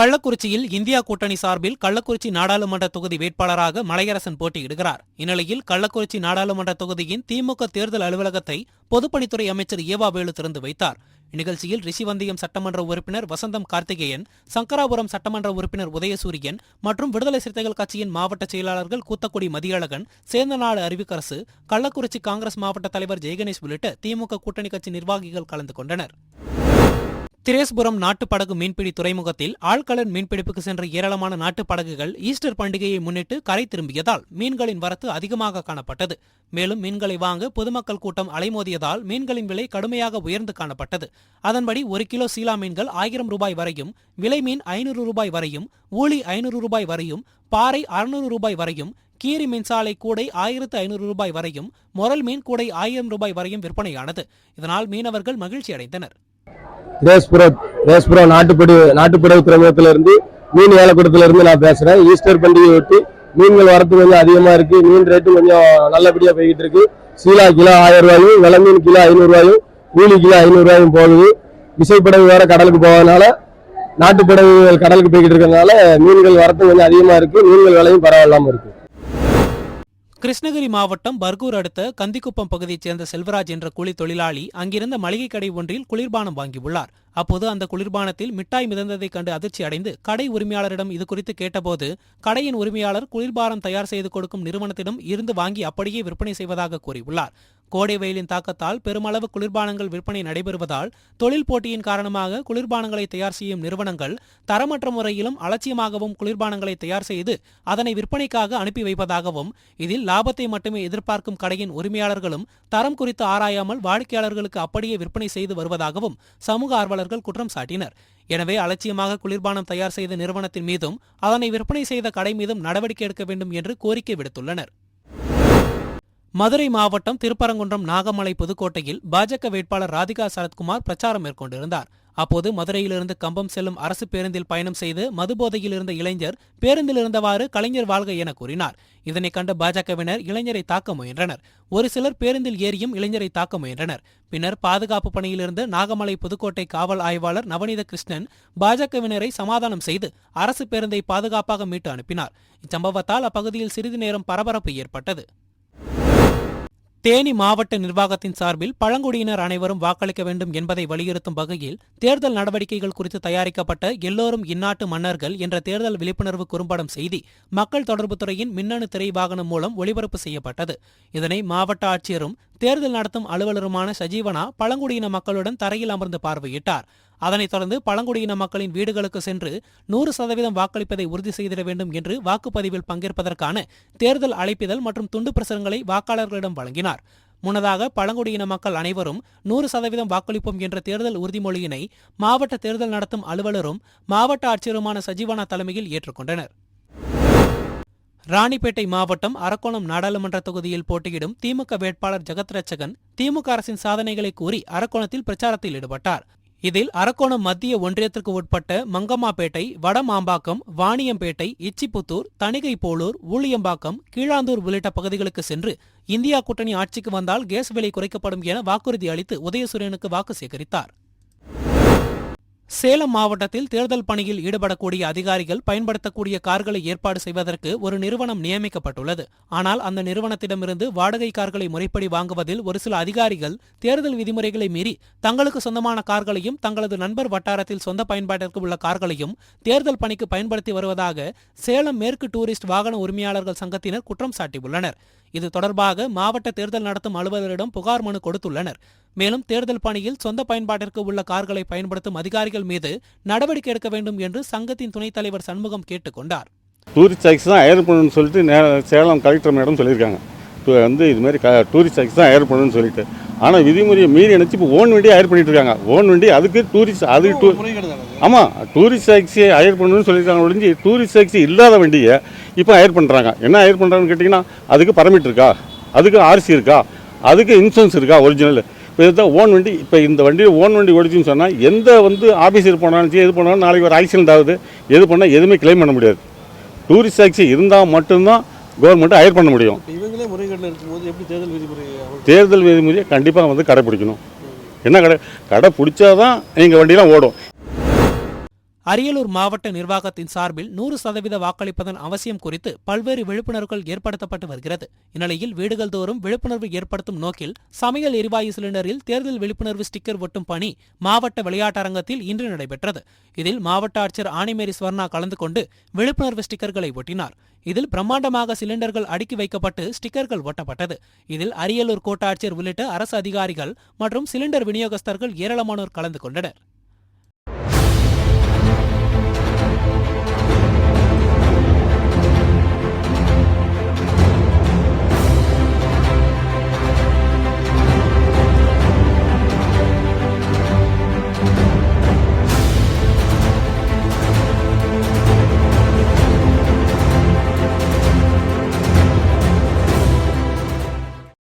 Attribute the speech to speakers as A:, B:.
A: கள்ளக்குறிச்சியில் இந்தியா கூட்டணி சார்பில் கள்ளக்குறிச்சி நாடாளுமன்ற தொகுதி வேட்பாளராக மலையரசன் போட்டியிடுகிறார். இந்நிலையில் கள்ளக்குறிச்சி நாடாளுமன்ற தொகுதியின் திமுக தேர்தல் அலுவலகத்தை பொதுப்பணித்துறை அமைச்சர் ஏவா வேலு திறந்து வைத்தார். இந்நிகழ்ச்சியில் ரிஷிவந்தியம் சட்டமன்ற உறுப்பினர் வசந்தம் கார்த்திகேயன் சங்கராபுரம் சட்டமன்ற உறுப்பினர் உதயசூரியன் மற்றும் விடுதலை சிறுத்தைகள் கட்சியின் மாவட்ட செயலாளர்கள் கூத்தக்குடி மதியழகன் சேந்தநாடு அறிவிக்கரசு கள்ளக்குறிச்சி காங்கிரஸ் மாவட்ட தலைவர் ஜெயகணேஷ் உள்ளிட்ட திமுக கூட்டணி கட்சி நிர்வாகிகள் கலந்து கொண்டனர். திரேஸ்புரம் நாட்டுப்படகு மீன்பிடி துறைமுகத்தில் ஆழ்கடல் மீன்பிடிப்புக்கு சென்ற ஏராளமான நாட்டுப் படகுகள் ஈஸ்டர் பண்டிகையை முன்னிட்டு கரை திரும்பியதால் மீன்களின் வரத்து அதிகமாக காணப்பட்டது. மேலும் மீன்களை வாங்க பொதுமக்கள் கூட்டம் அலைமோதியதால் மீன்களின் விலை கடுமையாக உயர்ந்து காணப்பட்டது. அதன்படி ஒரு கிலோ சீலா மீன்கள் ஆயிரம் ரூபாய் வரையும் விலை மீன் ஐநூறு ரூபாய் வரையும் ஊழி ஐநூறு ரூபாய் வரையும் பாறை அறுநூறு ரூபாய் வரையும் கீரி மின்சாலை கூடை ஆயிரத்து ஐநூறு ரூபாய் வரையும் மொரல் மீன் கூடை ஆயிரம் ரூபாய் வரையும் விற்பனையானது. இதனால் மீனவர்கள் மகிழ்ச்சி அடைந்தனர்
B: ரேஸ்புரம் ரேஸ்புரம் நாட்டுப்படி நாட்டுப்படகு துறைமுகத்துல இருந்து மீன் ஏலக்கூடத்திலிருந்து நான் பேசுகிறேன் ஈஸ்டர் பண்டிகையை ஒட்டி மீன்கள் வரத்து கொஞ்சம் அதிகமாக இருக்குது மீன் ரேட்டும் கொஞ்சம் நல்லபடியாக போய்கிட்டு இருக்கு. சீலா கிலோ ஆயிரம் ரூபாயும் வெலை மீன் கிலோ ஐநூறுரூவாயும் கூலி கிலோ ஐநூறுரூவாயும் போகுது. விசைப்படகு வேறு கடலுக்கு போவதனால நாட்டுப்படகுகள் கடலுக்கு போய்கிட்டு இருக்கறதுனால மீன்கள் வரத்து கொஞ்சம் அதிகமாக இருக்குது மீன்கள் விலையும் பரவாயில்லாமல் இருக்குது
A: கிருஷ்ணகிரி மாவட்டம் பர்கூர் அடுத்த கந்திக்குப்பம் பகுதியைச் சேர்ந்த செல்வராஜ் என்ற கூலி தொழிலாளி அங்கிருந்த மளிகை கடை ஒன்றில் குளிர்பானம் வாங்கியுள்ளார். அப்போது அந்த குளிர்பானத்தில் மிட்டாய் மிதந்ததைக் கண்டு அதிர்ச்சி அடைந்து கடை உரிமையாளரிடம் இது குறித்து கேட்டபோது கடையின் உரிமையாளர் குளிர்பானம் தயார் செய்து கொடுக்கும் நிறுவனத்திடம் இருந்து வாங்கி அப்படியே விற்பனை செய்வதாக கூறியுள்ளார். கோடை வெயிலின் தாக்கத்தால் பெருமளவு குளிர்பானங்கள் விற்பனை நடைபெறுவதால் தொழில் போட்டியின் காரணமாக குளிர்பானங்களை தயார் செய்யும் நிறுவனங்கள் தரமற்ற முறையிலும் அலட்சியமாகவும் குளிர்பானங்களை தயார் செய்து அதனை விற்பனைக்காக அனுப்பி வைப்பதாகவும் இதில் லாபத்தை மட்டுமே எதிர்பார்க்கும் கடையின் உரிமையாளர்களும் தரம் குறித்து ஆராயாமல் வாடிக்கையாளர்களுக்கு அப்படியே விற்பனை செய்து வருவதாகவும் சமூக ஆர்வலர்கள் குற்றம் சாட்டினர். எனவே அலட்சியமாக குளிர்பானம் தயார் செய்த நிறுவனத்தின் மீதும் அதனை விற்பனை செய்த கடை மீதும் நடவடிக்கை எடுக்க வேண்டும் என்று கோரிக்கை விடுத்துள்ளனர். மதுரை மாவட்டம் திருப்பரங்குன்றம் நாகமலை புதுக்கோட்டையில் பாஜக வேட்பாளர் ராதிகா சரத்குமார் பிரச்சாரம் மேற்கொண்டிருந்தார். அப்போது மதுரையிலிருந்து கம்பம் செல்லும் அரசு பேருந்தில் பயணம் செய்து மதுபோதையில் இருந்த இளைஞர் பேருந்தில் இருந்தவாறு கலைஞர் வாழ்க என கூறினார். இதனை கண்ட பாஜகவினர் இளைஞரை தாக்க முயன்றனர். ஒரு சிலர் பேருந்தில் ஏறியும் இளைஞரை தாக்க முயன்றனர். பின்னர் பாதுகாப்பு பணியிலிருந்து நாகமலை புதுக்கோட்டை காவல் ஆய்வாளர் நவநீத கிருஷ்ணன் பாஜகவினரை சமாதானம் செய்து அரசு பேருந்தை பாதுகாப்பாக மீட்டு அனுப்பினார். இச்சம்பவத்தால் அப்பகுதியில் சிறிது நேரம் பரபரப்பு ஏற்பட்டது. தேனி மாவட்ட நிர்வாகத்தின் சார்பில் பழங்குடியினர் அனைவரும் வாக்களிக்க வேண்டும் என்பதை வலியுறுத்தும் வகையில் தேர்தல் நடவடிக்கைகள் குறித்து தயாரிக்கப்பட்ட எல்லோரும் இந்நாட்டு மன்னர்கள் என்ற தேர்தல் விழிப்புணர்வு குறும்படம் செய்தி மக்கள் தொடர்புத்துறையின் மின்னணு திரை வாகனம் மூலம் ஒளிபரப்பு செய்யப்பட்டது. இதனை மாவட்ட ஆட்சியரும் தேர்தல் நடத்தும் அலுவலருமான சஜீவனா பழங்குடியின மக்களுடன் தரையில் அமர்ந்து பார்வையிட்டார். அதனைத் தொடர்ந்து பழங்குடியின மக்களின் வீடுகளுக்கு சென்று நூறு சதவீதம் வாக்களிப்பதை உறுதி செய்திட வேண்டும் என்று வாக்குப்பதிவில் பங்கேற்பதற்கான தேர்தல் அழைப்பிதழ் மற்றும் துண்டு பிரசுரங்களை வாக்காளர்களிடம் வழங்கினார். முன்னதாக பழங்குடியின மக்கள் அனைவரும் நூறு சதவீதம் வாக்களிப்போம் என்ற தேர்தல் உறுதிமொழியினை மாவட்ட தேர்தல் நடத்தும் அலுவலரும் மாவட்ட ஆட்சியருமான சஜீவனா தலைமையில் ஏற்றுக்கொண்டனர். ராணிப்பேட்டை மாவட்டம் அரக்கோணம் நாடாளுமன்ற தொகுதியில் போட்டியிடும் திமுக வேட்பாளர் ஜெகத் ரட்சகன் திமுக அரசின் சாதனைகளை கூறி அரக்கோணத்தில் பிரச்சாரத்தில் ஈடுபட்டார். இதில் அரக்கோணம் மத்திய ஒன்றியத்திற்கு உட்பட்ட மங்கம்மாப்பேட்டை வடமாம்பாக்கம் வாணியம்பேட்டை இச்சிப்புத்தூர் தணிகை போலூர் ஊழியம்பாக்கம் கீழாந்தூர் உள்ளிட்ட பகுதிகளுக்கு சென்று இந்தியா கூட்டணி ஆட்சிக்கு வந்தால் கேஸ் விலை குறைக்கப்படும் என வாக்குறுதி அளித்து உதயசூரியனுக்கு வாக்கு சேகரித்தார். சேலம் மாவட்டத்தில் தேர்தல் பணியில் ஈடுபடக்கூடிய அதிகாரிகள் பயன்படுத்தக்கூடிய கார்களை ஏற்பாடு செய்வதற்கு ஒரு நிறுவனம் நியமிக்கப்பட்டுள்ளது. ஆனால் அந்த நிறுவனத்திடமிருந்து வாடகை கார்களை முறைப்படி வாங்குவதில் ஒரு சில அதிகாரிகள் தேர்தல் விதிமுறைகளை மீறி தங்களுக்கு சொந்தமான கார்களையும் தங்களது நண்பர் வட்டாரத்தில் சொந்த பயன்பாட்டிற்கு உள்ள கார்களையும் தேர்தல் பணிக்கு பயன்படுத்தி வருவதாக சேலம் மேற்கு டூரிஸ்ட் வாகன உரிமையாளர்கள் சங்கத்தினர் குற்றம் சாட்டியுள்ளனர். இது தொடர்பாக மாவட்ட தேர்தல் நடத்தும் அலுவலரிடம் புகார் மனு கொடுத்துள்ளனர். மேலும் தேர்தல் பணியில் சொந்த பயன்பாட்டிற்கு உள்ள கார்களை பயன்படுத்தும் அதிகாரிகள் மீது நடவடிக்கை எடுக்க வேண்டும் என்று சங்கத்தின் துணைத் தலைவர் சண்முகம் கேட்டுக்கொண்டார்
C: டூரிஸ்ட் டேக்ஸ் தான் ஹையர் பண்ணணும்னு சொல்லிட்டு நே சேலம் கலெக்டர் மேடம் சொல்லியிருக்காங்க. வந்து இது மாதிரி க டூரிஸ்ட் டேக்ஸ் தான் ஹையர் பண்ணணும்னு சொல்லிட்டு. ஆனால் விதிமுறையை மீறி நினச்சி இப்போ ஓன் வண்டி ஹையர் பண்ணிட்டு இருக்காங்க. ஓன் வண்டி அதுக்கு டூரிஸ்ட் அது டூ ஆமாம் டூரிஸ்ட் டேக்ஸி ஹையர் பண்ணணும்னு சொல்லியிருக்காங்க ஒழிஞ்சு டூரிஸ்ட் டேக்ஸி இல்லாத வண்டியை இப்போ ஹையர் பண்ணுறாங்க என்ன ஹையர் பண்ணுறாங்கன்னு கேட்டிங்கன்னா அதுக்கு பர்மிட் இருக்கா? அதுக்கு ஆர்சி இருக்கா? அதுக்கு இன்சூரன்ஸ் இருக்கா? ஒரிஜினல் இப்போ இதுதான் ஓன் வண்டி. இப்போ இந்த வண்டியில் ஓன் வண்டி ஓடிச்சுன்னு சொன்னால் எந்த வந்து ஆஃபீஸர் போனாலும் சரி எது போனாலும் நாளைக்கு ஒரு ஆக்சிடென்ட் ஆகுது. எது பண்ணால் எதுவுமே கிளைம் பண்ண முடியாது. டூரிஸ்ட் டாக்ஸி இருந்தால் மட்டும்தான் கவர்மெண்ட் ஹையர் பண்ண முடியும்.
D: இவங்களே முறைகேட்டில் இருக்கும்போது எப்படி தேர்தல் விதிமுறை
C: தேர்தல் விதிமுறையை கண்டிப்பாக வந்து கடைப்பிடிக்கணும். என்ன கடை? கடை பிடிச்சாதான் எங்கள் வண்டியெலாம் ஓடும்.
A: அரியலூர் மாவட்ட நிர்வாகத்தின் சார்பில் நூறு சதவீத வாக்களிப்பதன் அவசியம் குறித்து பல்வேறு விழிப்புணர்வுகள் ஏற்படுத்தப்பட்டு வருகிறது. இந்நிலையில் வீடுகள் தோறும் விழிப்புணர்வு ஏற்படுத்தும் நோக்கில் சமையல் எரிவாயு சிலிண்டரில் தேர்தல் விழிப்புணர்வு ஸ்டிக்கர் ஒட்டும் பணி மாவட்ட விளையாட்டரங்கத்தில் இன்று நடைபெற்றது. இதில் மாவட்ட ஆட்சியர் ஆணிமேரி ஸ்வர்ணா கலந்து கொண்டு விழிப்புணர்வு ஸ்டிக்கர்களை ஒட்டினார். இதில் பிரம்மாண்டமாக சிலிண்டர்கள் அடுக்கி வைக்கப்பட்டு ஸ்டிக்கர்கள் ஒட்டப்பட்டது. இதில் அரியலூர் கோட்டாட்சியர் உள்ளிட்ட அரசு அதிகாரிகள் மற்றும் சிலிண்டர் விநியோகஸ்தர்கள் ஏராளமானோர் கலந்து கொண்டனர்.